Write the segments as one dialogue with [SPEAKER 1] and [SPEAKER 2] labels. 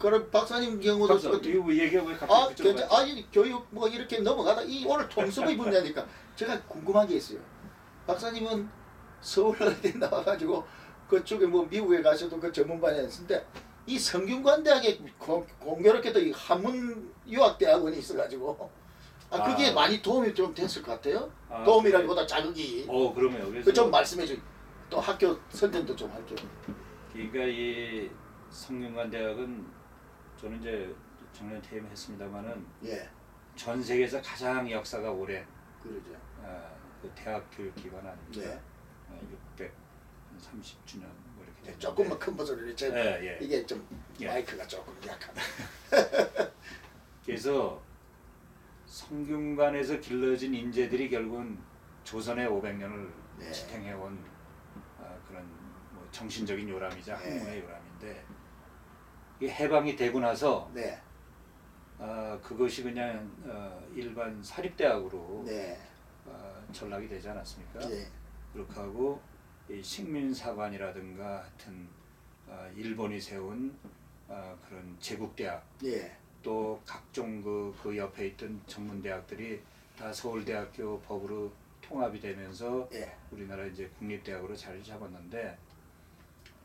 [SPEAKER 1] 그럼 박사님 경우도
[SPEAKER 2] 박사,
[SPEAKER 1] 어떻게-
[SPEAKER 2] 이거 왜 얘기가 왜 갑자기
[SPEAKER 1] 아, 괜찮? 아니 교육 뭐 이렇게 넘어가다 이 오늘 통수의 분야니까 제가 궁금한 게 있어요. 박사님은 서울대 나와가지고 그쪽에 뭐 미국에 가셔도 그 전문반에 했는데 이 성균관대학에 공- 공교롭게도 이 한문 유학대학원이 있어가지고 아 그게
[SPEAKER 2] 아.
[SPEAKER 1] 많이 도움이 좀 됐을 것 같아요.
[SPEAKER 2] 아,
[SPEAKER 1] 도움이라기보다 자극이.
[SPEAKER 2] 어 그러면 그래서
[SPEAKER 1] 그좀 말씀해 주. 또 학교 선전도 좀 할게요.
[SPEAKER 2] 그러니까 이 성균관 대학은 저는 이제 작년 퇴임했습니다만은
[SPEAKER 1] 예,
[SPEAKER 2] 전 세계에서 가장 역사가 오랜
[SPEAKER 1] 그러죠.
[SPEAKER 2] 어, 그 대학 교육 기관 아닙니까?
[SPEAKER 1] 네.
[SPEAKER 2] 어, 630주년 뭐 이렇게
[SPEAKER 1] 네,
[SPEAKER 2] 됐는데
[SPEAKER 1] 조금만 큰 목소리를 제
[SPEAKER 2] 예, 예.
[SPEAKER 1] 이게 좀
[SPEAKER 2] 예.
[SPEAKER 1] 마이크가 조금 약하다.
[SPEAKER 2] 그래서 성균관에서 길러진 인재들이 결국은 조선의 500년을
[SPEAKER 1] 네.
[SPEAKER 2] 지탱해온 어, 그런 뭐 정신적인 요람이자
[SPEAKER 1] 네.
[SPEAKER 2] 학문의 요람인데 이 해방이 되고 나서
[SPEAKER 1] 네,
[SPEAKER 2] 어, 그것이 그냥 어, 일반 사립대학으로
[SPEAKER 1] 네,
[SPEAKER 2] 어, 전락이 되지 않았습니까?
[SPEAKER 1] 예,
[SPEAKER 2] 그렇게 하고 이 식민사관이라든가 하여튼 어, 일본이 세운 어, 그런 제국대학
[SPEAKER 1] 예,
[SPEAKER 2] 또 각종 그, 그 옆에 있던 전문대학들이 다 서울대학교 법으로 통합이 되면서
[SPEAKER 1] 예.
[SPEAKER 2] 우리나라 이제 국립대학으로 자리 잡았는데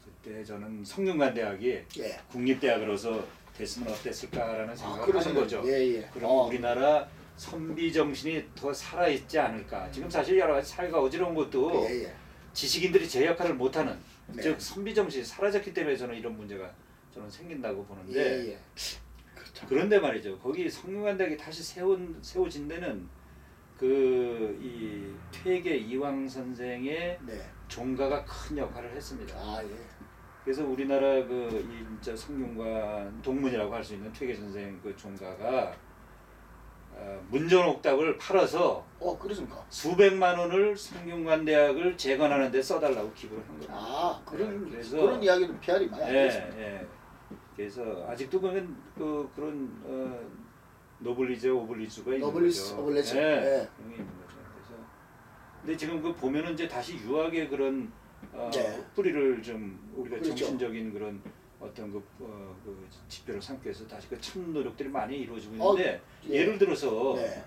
[SPEAKER 2] 그때 저는 성균관대학이
[SPEAKER 1] 예.
[SPEAKER 2] 국립대학으로서 됐으면 어땠을까라는
[SPEAKER 1] 아,
[SPEAKER 2] 생각을 하는
[SPEAKER 1] 그러시군요.
[SPEAKER 2] 거죠.
[SPEAKER 1] 예, 예.
[SPEAKER 2] 그럼
[SPEAKER 1] 어.
[SPEAKER 2] 우리나라 선비 정신이 더 살아 있지 않을까. 지금 사실 여러 가지 사회가 어지러운 것도
[SPEAKER 1] 예, 예.
[SPEAKER 2] 지식인들이 제 역할을 못하는
[SPEAKER 1] 네.
[SPEAKER 2] 즉 선비 정신이 사라졌기 때문에 저는 이런 문제가 저는 생긴다고 보는데
[SPEAKER 1] 예, 예. 그렇죠.
[SPEAKER 2] 그런데 말이죠. 거기 성균관대학이 다시 세운 세워진 데는 그 이 퇴계 이황 선생의
[SPEAKER 1] 네.
[SPEAKER 2] 종가가 큰 역할을 했습니다.
[SPEAKER 1] 아, 예.
[SPEAKER 2] 그래서 우리나라 그이 진짜 성균관 동문이라고 할 수 있는 퇴계 선생 그 종가가 어, 문전옥답을 팔아서
[SPEAKER 1] 어, 그렇습니까?
[SPEAKER 2] 수백만 원을 성균관 대학을 재건하는 데 써달라고 기부를 한 겁니다.
[SPEAKER 1] 아, 그런
[SPEAKER 2] 그래서-
[SPEAKER 1] 그런 이야기는 PR이 많이
[SPEAKER 2] 예,
[SPEAKER 1] 하겠습니다.
[SPEAKER 2] 예. 그래서 아직도 그런 그 그런 어, 노블리즈 오블리주가 있는
[SPEAKER 1] 노블리스,
[SPEAKER 2] 거죠.
[SPEAKER 1] 오블리주,
[SPEAKER 2] 예,
[SPEAKER 1] 예.
[SPEAKER 2] 그런 게 있는 거죠. 그래서 근데 지금 그 보면은 이제 다시 유학의 그런 어,
[SPEAKER 1] 네.
[SPEAKER 2] 뿌리를 좀 우리가
[SPEAKER 1] 그렇죠.
[SPEAKER 2] 정신적인 그런 어떤 그, 어, 그 지표를 삼기 위해서 다시 그 참 노력들이 많이 이루어지고
[SPEAKER 1] 어,
[SPEAKER 2] 있는데
[SPEAKER 1] 예.
[SPEAKER 2] 예를 들어서
[SPEAKER 1] 네.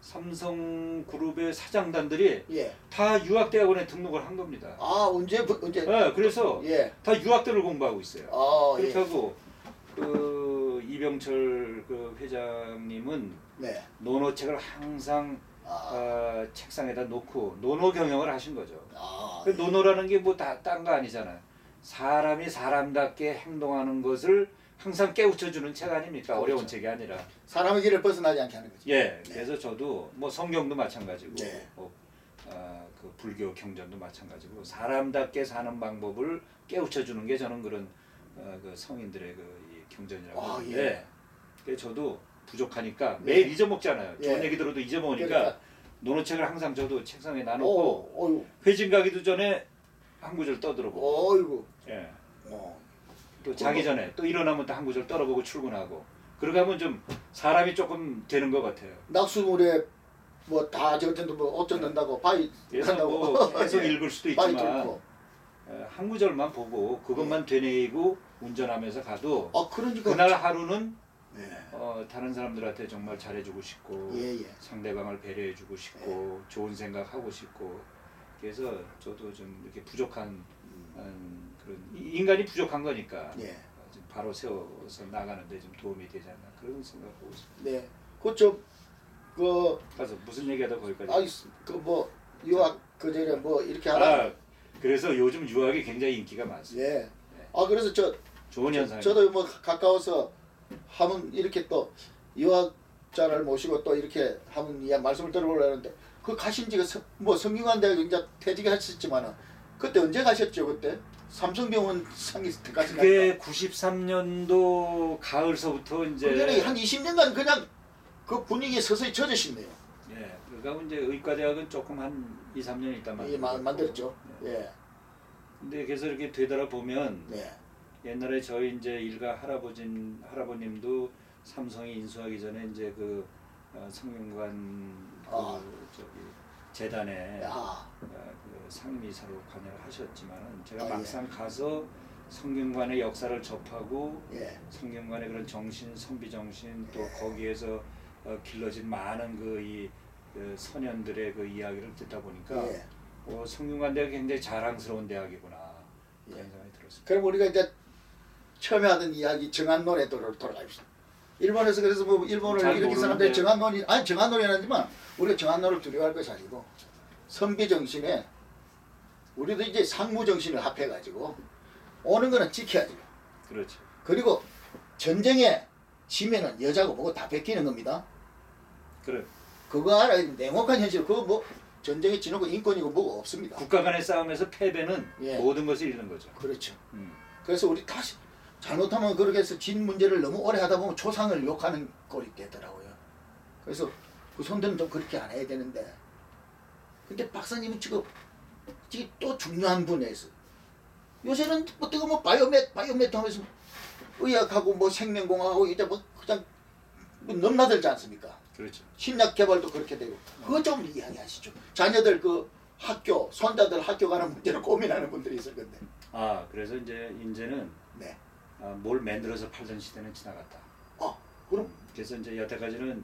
[SPEAKER 2] 삼성 그룹의 사장단들이
[SPEAKER 1] 예.
[SPEAKER 2] 다 유학 대학원에 등록을 한 겁니다.
[SPEAKER 1] 아, 언제 언제
[SPEAKER 2] 예, 그래서
[SPEAKER 1] 예.
[SPEAKER 2] 다 유학들을 공부하고 있어요.
[SPEAKER 1] 아, 예.
[SPEAKER 2] 하고 그 이병철 그 회장님은
[SPEAKER 1] 네.
[SPEAKER 2] 논어책을 항상
[SPEAKER 1] 아.
[SPEAKER 2] 어, 책상에다 놓고 논어 경영을 하신 거죠.
[SPEAKER 1] 아.
[SPEAKER 2] 그 논어라는 게 뭐 다 딴 거 아니잖아요. 사람이 사람답게 행동하는 것을 항상 깨우쳐주는 책 아닙니까?
[SPEAKER 1] 그렇죠.
[SPEAKER 2] 어려운 책이 아니라.
[SPEAKER 1] 사람의 길을 벗어나지 않게 하는 거죠.
[SPEAKER 2] 예, 그래서 저도 뭐 성경도 마찬가지고,
[SPEAKER 1] 네.
[SPEAKER 2] 뭐, 아, 그 불교 경전도 마찬가지고 사람답게 사는 방법을 깨우쳐주는 게 저는 그런 어, 그 성인들의 그 이 경전이라고
[SPEAKER 1] 아,
[SPEAKER 2] 하는데,
[SPEAKER 1] 예.
[SPEAKER 2] 그래서 저도 부족하니까 매일
[SPEAKER 1] 예.
[SPEAKER 2] 잊어먹잖아요. 좋은
[SPEAKER 1] 예.
[SPEAKER 2] 얘기 들어도 잊어먹으니까
[SPEAKER 1] 그러니까.
[SPEAKER 2] 논어책을 항상 저도 책상에
[SPEAKER 1] 오,
[SPEAKER 2] 놔놓고
[SPEAKER 1] 어유.
[SPEAKER 2] 회진 가기도 전에 한 구절 떠들어보고,
[SPEAKER 1] 어이구.
[SPEAKER 2] 예.
[SPEAKER 1] 어.
[SPEAKER 2] 또 자기 전에 또 일어나면 또 한 구절 떨어보고 출근하고 그러게 하면 좀 사람이 조금 되는 것 같아요.
[SPEAKER 1] 낙수물에 뭐 다 저ten도 뭐옷 젖는다고 바위
[SPEAKER 2] 그래서
[SPEAKER 1] 한다고.
[SPEAKER 2] 뭐 계속
[SPEAKER 1] 예.
[SPEAKER 2] 읽을 수도
[SPEAKER 1] 바위
[SPEAKER 2] 있지만. 어, 한 구절만 보고 그것만 되뇌이고 운전하면서 가도
[SPEAKER 1] 아, 그러니까.
[SPEAKER 2] 그날 하루는
[SPEAKER 1] 네.
[SPEAKER 2] 어, 다른 사람들한테 정말 잘해주고 싶고
[SPEAKER 1] 예, 예.
[SPEAKER 2] 상대방을 배려해주고 싶고 좋은 생각 하고 싶고 그래서 저도 좀 이렇게 부족한 음, 그런 이- 인간이 부족한 거니까
[SPEAKER 1] 예.
[SPEAKER 2] 어, 좀 바로 세워서 나가는데 좀 도움이 되지 않나 그런 생각하고 있습니다.
[SPEAKER 1] 네. 그쪽 그
[SPEAKER 2] 가서 무슨 얘기하다 거기까지.
[SPEAKER 1] 아이 그뭐 유학 그 전에 뭐 이렇게 하나.
[SPEAKER 2] 아, 그래서 요즘 유학이 굉장히 인기가 많습니다.
[SPEAKER 1] 예. 아 그래서 저
[SPEAKER 2] 좋은
[SPEAKER 1] 저,
[SPEAKER 2] 현상이.
[SPEAKER 1] 저도 뭐 가까워서 하면 이렇게 또 유학자를 모시고 또 이렇게 하면 이 말씀을 들어보려는데 그 가신 지가 서, 뭐 성균관 대학 이제 퇴직하셨지만은 그때 언제 가셨죠 그때 삼성병원 상이 때까지
[SPEAKER 2] 그게 93년도 가을서부터 이제
[SPEAKER 1] 한 20년간 그냥 그 분위기에 서서히 젖으셨네요.
[SPEAKER 2] 예, 그러니까 이제 의과대학은 조금 한 2, 3년 있다
[SPEAKER 1] 예, 마- 만들었죠.
[SPEAKER 2] 네.
[SPEAKER 1] 예.
[SPEAKER 2] 근데 그래서 이렇게 되돌아보면
[SPEAKER 1] 네.
[SPEAKER 2] 옛날에 저희 이제 일가 할아버지 할아버님도 삼성이 인수하기 전에 이제 그 어, 성균관 그
[SPEAKER 1] 아.
[SPEAKER 2] 저기 재단에
[SPEAKER 1] 아.
[SPEAKER 2] 어, 그 상임이사로 관여를 하셨지만은 제가
[SPEAKER 1] 아, 예.
[SPEAKER 2] 막상 가서 성균관의 역사를 접하고
[SPEAKER 1] 예.
[SPEAKER 2] 성균관의 그런 정신, 선비 정신 또 거기에서 어, 길러진 많은 그이 그 선현들의 그 이야기를 듣다 보니까
[SPEAKER 1] 예.
[SPEAKER 2] 어, 성균관 대학이 굉장히 자랑스러운 대학이구나
[SPEAKER 1] 예.
[SPEAKER 2] 그런 생각이 들었습니다.
[SPEAKER 1] 그럼 우리가 이제 처음에 하던 이야기 정한론에 돌아 돌아갑시다. 일본에서 그래서 뭐 일본을
[SPEAKER 2] 잘
[SPEAKER 1] 이렇게 사람들이
[SPEAKER 2] 모르는데.
[SPEAKER 1] 정한론이 아니 정한론이 아니지만 우리가 정한론을 두려워할 것이 아니고 선비 정신에 우리도 이제 상무 정신을 합해 가지고 오는 거는 지켜야죠.
[SPEAKER 2] 그렇죠.
[SPEAKER 1] 그리고 전쟁에 지면은 여자고 뭐고 다 뺏기는 겁니다.
[SPEAKER 2] 그래
[SPEAKER 1] 그거 알아야 돼. 냉혹한 현실. 그거 뭐 전쟁에 지는 거 인권이고 뭐가 없습니다.
[SPEAKER 2] 국가 간의 싸움에서 패배는
[SPEAKER 1] 예.
[SPEAKER 2] 모든 것을 잃는 거죠.
[SPEAKER 1] 그렇죠.
[SPEAKER 2] 음.
[SPEAKER 1] 그래서 우리 다시 잘못하면 그렇게 해서 진 문제를 너무 오래 하다 보면 초상을 욕하는 꼴이 되더라고요. 그래서 그 손들은 좀 그렇게 안 해야 되는데 근데 박사님은 지금 지금 또 중요한 분야에서 요새는 어떻게 뭐 바이오메 바이오메트 하면서 의학하고 뭐 생명공학하고 이제 뭐 그냥 뭐 넘나들지 않습니까?
[SPEAKER 2] 그렇죠.
[SPEAKER 1] 신약 개발도 그렇게 되고 그거 좀 이야기하시죠. 자녀들 그 학교 손자들 학교 가는 문제를 고민하는 분들이 있을 건데.
[SPEAKER 2] 아 그래서 이제 이제는
[SPEAKER 1] 네.
[SPEAKER 2] 아, 뭘 만들어서 팔던 시대는 지나갔다.
[SPEAKER 1] 어 그럼
[SPEAKER 2] 그래서 이제 여태까지는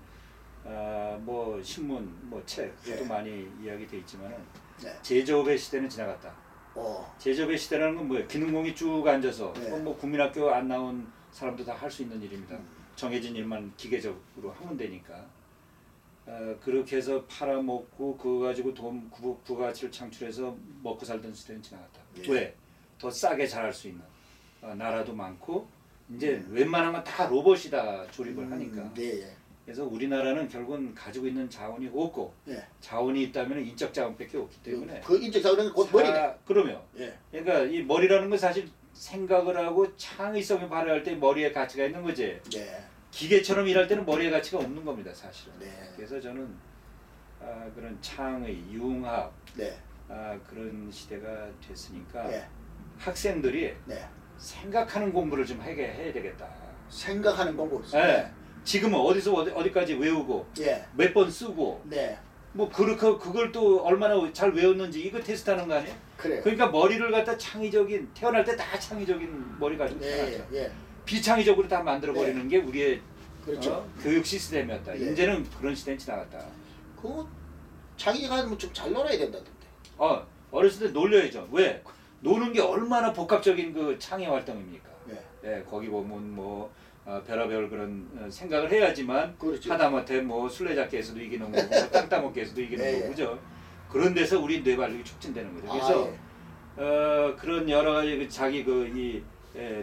[SPEAKER 2] 아, 뭐 신문, 뭐 책,
[SPEAKER 1] 예.
[SPEAKER 2] 도 많이 이야기돼 있지만은
[SPEAKER 1] 네.
[SPEAKER 2] 제조업의 시대는 지나갔다.
[SPEAKER 1] 어
[SPEAKER 2] 제조업의 시대라는 건 뭐예요? 기능공이 쭉 앉아서
[SPEAKER 1] 네.
[SPEAKER 2] 뭐 국민학교 안 나온 사람도 다 할 수 있는 일입니다.
[SPEAKER 1] 음.
[SPEAKER 2] 정해진 일만 기계적으로 하면 되니까. 어, 그렇게 해서 팔아먹고 그거 가지고 돈 부, 부가치를 창출해서 먹고 살던 시대는 지나갔다.
[SPEAKER 1] 예.
[SPEAKER 2] 왜? 더 싸게 잘할 수 있는 어, 나라도 많고 이제 웬만한 건 다 로봇이다 조립을 하니까.
[SPEAKER 1] 음, 네, 예.
[SPEAKER 2] 그래서 우리나라는 결국은 가지고 있는 자원이 없고
[SPEAKER 1] 예.
[SPEAKER 2] 자원이 있다면 인적 자원밖에 없기 때문에
[SPEAKER 1] 그 인적 자원은 곧 머리네.
[SPEAKER 2] 자, 그러면
[SPEAKER 1] 예.
[SPEAKER 2] 그러니까 이 머리라는 건 사실 생각을 하고 창의성을 발휘할 때 머리에 가치가 있는 거지.
[SPEAKER 1] 네.
[SPEAKER 2] 기계처럼 일할 때는 머리에 가치가 없는 겁니다, 사실은.
[SPEAKER 1] 네.
[SPEAKER 2] 그래서 저는 아, 그런 창의, 융합
[SPEAKER 1] 네.
[SPEAKER 2] 아, 그런 시대가 됐으니까
[SPEAKER 1] 예.
[SPEAKER 2] 학생들이
[SPEAKER 1] 네.
[SPEAKER 2] 생각하는 공부를 좀 하게 해야 되겠다.
[SPEAKER 1] 생각하는 공부.
[SPEAKER 2] 예. 지금은 어디서 어디, 어디까지 외우고
[SPEAKER 1] 예.
[SPEAKER 2] 몇 번 쓰고
[SPEAKER 1] 네.
[SPEAKER 2] 뭐 그렇게 그걸 또 얼마나 잘 외웠는지 이거 테스트하는 거 아니에요?
[SPEAKER 1] 그래요.
[SPEAKER 2] 그러니까 머리를 갖다 창의적인 태어날 때 다 창의적인 머리 가지고
[SPEAKER 1] 네.
[SPEAKER 2] 태어났죠.
[SPEAKER 1] 예.
[SPEAKER 2] 비창의적으로 다 만들어 버리는 게 우리의
[SPEAKER 1] 그렇죠.
[SPEAKER 2] 어? 교육 시스템이었다.
[SPEAKER 1] 예.
[SPEAKER 2] 이제는 그런 시대는 지나갔다.
[SPEAKER 1] 그 자기가 좀 잘 놀아야 된다던데.
[SPEAKER 2] 어 어렸을 때 놀려야죠. 왜? 노는 게 얼마나 복합적인 그 창의 활동입니까?
[SPEAKER 1] 네.
[SPEAKER 2] 예, 거기 보면 뭐 어, 별의별 그런 어, 생각을 해야지만
[SPEAKER 1] 그렇죠.
[SPEAKER 2] 하다못해 뭐 술래잡기에서도 이기는 거고 뭐땅 따먹기에서도 이기는
[SPEAKER 1] 예, 예.
[SPEAKER 2] 거고 그죠? 그런 데서 우리 뇌발육이 촉진되는 거죠. 그래서
[SPEAKER 1] 아,
[SPEAKER 2] 어, 그런 여러 가지 그 자기 그이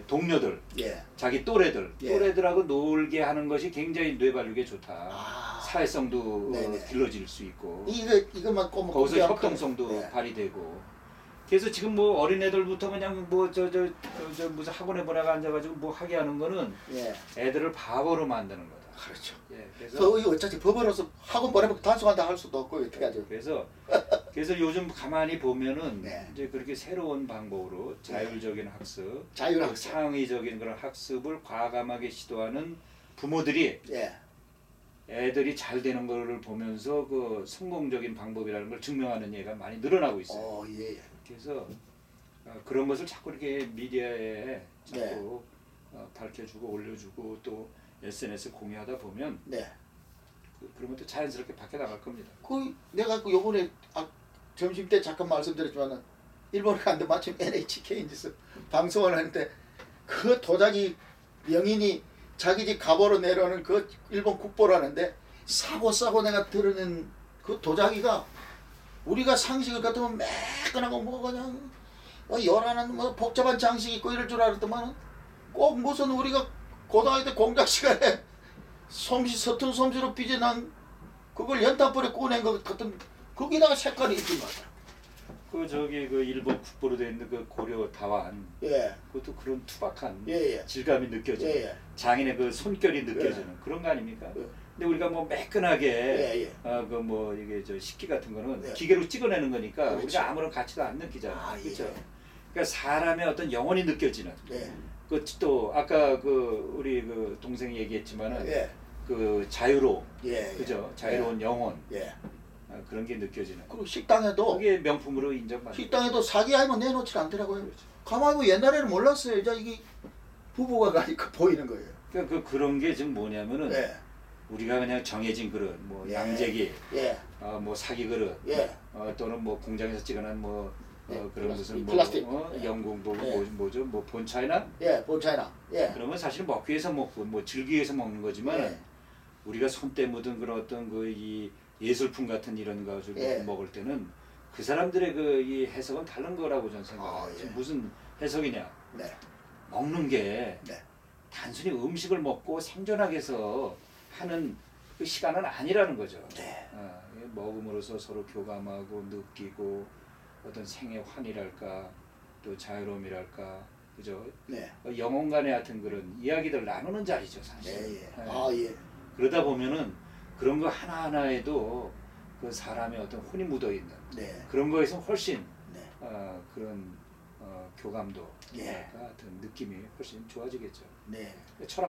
[SPEAKER 2] 동료들,
[SPEAKER 1] 예. 예.
[SPEAKER 2] 자기 또래들,
[SPEAKER 1] 예.
[SPEAKER 2] 또래들하고 놀게 하는 것이 굉장히 뇌발육에 좋다.
[SPEAKER 1] 아.
[SPEAKER 2] 사회성도 어,
[SPEAKER 1] 네네.
[SPEAKER 2] 길러질 수 있고
[SPEAKER 1] 이거 꼭 먹고
[SPEAKER 2] 거기서 협동성도
[SPEAKER 1] 네.
[SPEAKER 2] 발휘되고. 그래서 지금 뭐 어린애들부터 그냥 뭐 저 저 저 무슨 학원에 보내가 앉아가지고 뭐 하게 하는 거는
[SPEAKER 1] 예.
[SPEAKER 2] 애들을 바보로 만드는 거다.
[SPEAKER 1] 그렇죠.
[SPEAKER 2] 예, 그래서
[SPEAKER 1] 그 이거 어차피 법원으로서 학원 보내면 단속한다 할 수도 없고 어떻게 하죠?
[SPEAKER 2] 그래서 그래서 요즘 가만히 보면은
[SPEAKER 1] 네.
[SPEAKER 2] 이제 그렇게 새로운 방법으로 자율적인 학습,
[SPEAKER 1] 자율학습.
[SPEAKER 2] 창의적인 그런 학습을 과감하게 시도하는 부모들이
[SPEAKER 1] 예.
[SPEAKER 2] 애들이 잘 되는 거를 보면서 그 성공적인 방법이라는 걸 증명하는 예가 많이 늘어나고 있어요.
[SPEAKER 1] 어, 예. 예.
[SPEAKER 2] 그래서 어, 그런 것을 자꾸 이렇게 미디어에 자꾸
[SPEAKER 1] 네.
[SPEAKER 2] 어, 밝혀주고 올려주고 또 SNS 에 공유하다 보면
[SPEAKER 1] 네.
[SPEAKER 2] 그, 그런 것도 자연스럽게 바뀌어 나갈 겁니다.
[SPEAKER 1] 그 내가 그 요번에 아, 점심 때 잠깐 말씀드렸지만은 일본에 갔는데 마침 NHK에서 방송을 하는데 그 도자기 명인이 자기 집 가보로 내려오는 그 일본 국보라는데 사고 사고 내가 들으는 그 도자기가 우리가 상식을 같으면 매끈하고 뭐 그냥 뭐 열하는 뭐 복잡한 장식 있고 이럴 줄 알았더만 꼭 무슨 우리가 고등학교 때 공작 시간에 솜씨 서툰 솜씨로 빚어난 그걸 연탄불에 구워낸 것 같은 거기다가 색깔이 말이야.
[SPEAKER 2] 그 저기 그 일본 국보로 돼 있는 그 고려 다완
[SPEAKER 1] 예,
[SPEAKER 2] 그것도 그런 투박한
[SPEAKER 1] 예, 예.
[SPEAKER 2] 질감이 느껴지는
[SPEAKER 1] 예, 예.
[SPEAKER 2] 장인의 그 손결이 느껴지는 그런 거 아닙니까?
[SPEAKER 1] 예.
[SPEAKER 2] 근데 우리가 뭐 매끈하게
[SPEAKER 1] 예, 예.
[SPEAKER 2] 아그뭐 이게 저 식기 같은 거는
[SPEAKER 1] 예.
[SPEAKER 2] 기계로 찍어내는 거니까
[SPEAKER 1] 그렇죠.
[SPEAKER 2] 우리가 아무런 가치도 안 느끼잖아요.
[SPEAKER 1] 아, 예.
[SPEAKER 2] 그렇죠? 그러니까 사람의 어떤 영혼이 느껴지는
[SPEAKER 1] 네.
[SPEAKER 2] 그또 아까 그 우리 그 동생이 얘기했지만은
[SPEAKER 1] 예,
[SPEAKER 2] 그 자유로
[SPEAKER 1] 예, 예.
[SPEAKER 2] 그죠 자유로운 영혼
[SPEAKER 1] 예,
[SPEAKER 2] 어, 그런 게 느껴지는.
[SPEAKER 1] 그리고 식당에도
[SPEAKER 2] 그게 명품으로 인정받는.
[SPEAKER 1] 식당에도 사기하면 내놓지 않더라고요.
[SPEAKER 2] 그렇죠.
[SPEAKER 1] 가만히 보면 옛날에는 몰랐어요. 이제 이게 부부가 가니까 보이는 거예요.
[SPEAKER 2] 그러니까 그 그런 게 지금 뭐냐면은
[SPEAKER 1] 예,
[SPEAKER 2] 우리가 그냥 정해진 그릇, 뭐
[SPEAKER 1] 예.
[SPEAKER 2] 양재기,
[SPEAKER 1] 예,
[SPEAKER 2] 어, 뭐 사기 그릇,
[SPEAKER 1] 예.
[SPEAKER 2] 어, 또는 뭐 공장에서 찍어낸 뭐 어,
[SPEAKER 1] 예,
[SPEAKER 2] 그런 무슨 뭐
[SPEAKER 1] 플라스틱.
[SPEAKER 2] 어,
[SPEAKER 1] 예.
[SPEAKER 2] 영국도
[SPEAKER 1] 예.
[SPEAKER 2] 뭐, 뭐죠 뭐 본차이나
[SPEAKER 1] 예, 본차이나. 예,
[SPEAKER 2] 그러면 사실 먹기 위해서 먹고 뭐 즐기기 위해서 먹는 거지만
[SPEAKER 1] 예.
[SPEAKER 2] 우리가 손때 묻은 그런 어떤 그 이 예술품 같은 이런 것을
[SPEAKER 1] 예.
[SPEAKER 2] 먹을 때는 그 사람들의 그 이 해석은 다른 거라고 저는 생각해요.
[SPEAKER 1] 아, 예.
[SPEAKER 2] 무슨 해석이냐?
[SPEAKER 1] 네,
[SPEAKER 2] 먹는 게
[SPEAKER 1] 네.
[SPEAKER 2] 단순히 음식을 먹고 생존하기 위해서 하는 그 시간은 아니라는 거죠.
[SPEAKER 1] 네.
[SPEAKER 2] 어, 이 먹음으로써 서로 교감하고 느끼고 어떤 생의 환희랄까 또 자유로움이랄까 그죠?
[SPEAKER 1] 네,
[SPEAKER 2] 어, 영혼 간의 같은 그런 이야기들 나누는 자리죠
[SPEAKER 1] 네,
[SPEAKER 2] 사실.
[SPEAKER 1] 예.
[SPEAKER 2] 예.
[SPEAKER 1] 아, 예.
[SPEAKER 2] 그러다 보면은 그런 거 하나하나에도 그 사람의 어떤 혼이 묻어 있는
[SPEAKER 1] 네,
[SPEAKER 2] 그런 거에서 훨씬
[SPEAKER 1] 네.
[SPEAKER 2] 어, 그런 어, 교감도
[SPEAKER 1] 예.
[SPEAKER 2] 같은 느낌이 훨씬 좋아지겠죠.
[SPEAKER 1] 네.
[SPEAKER 2] 철학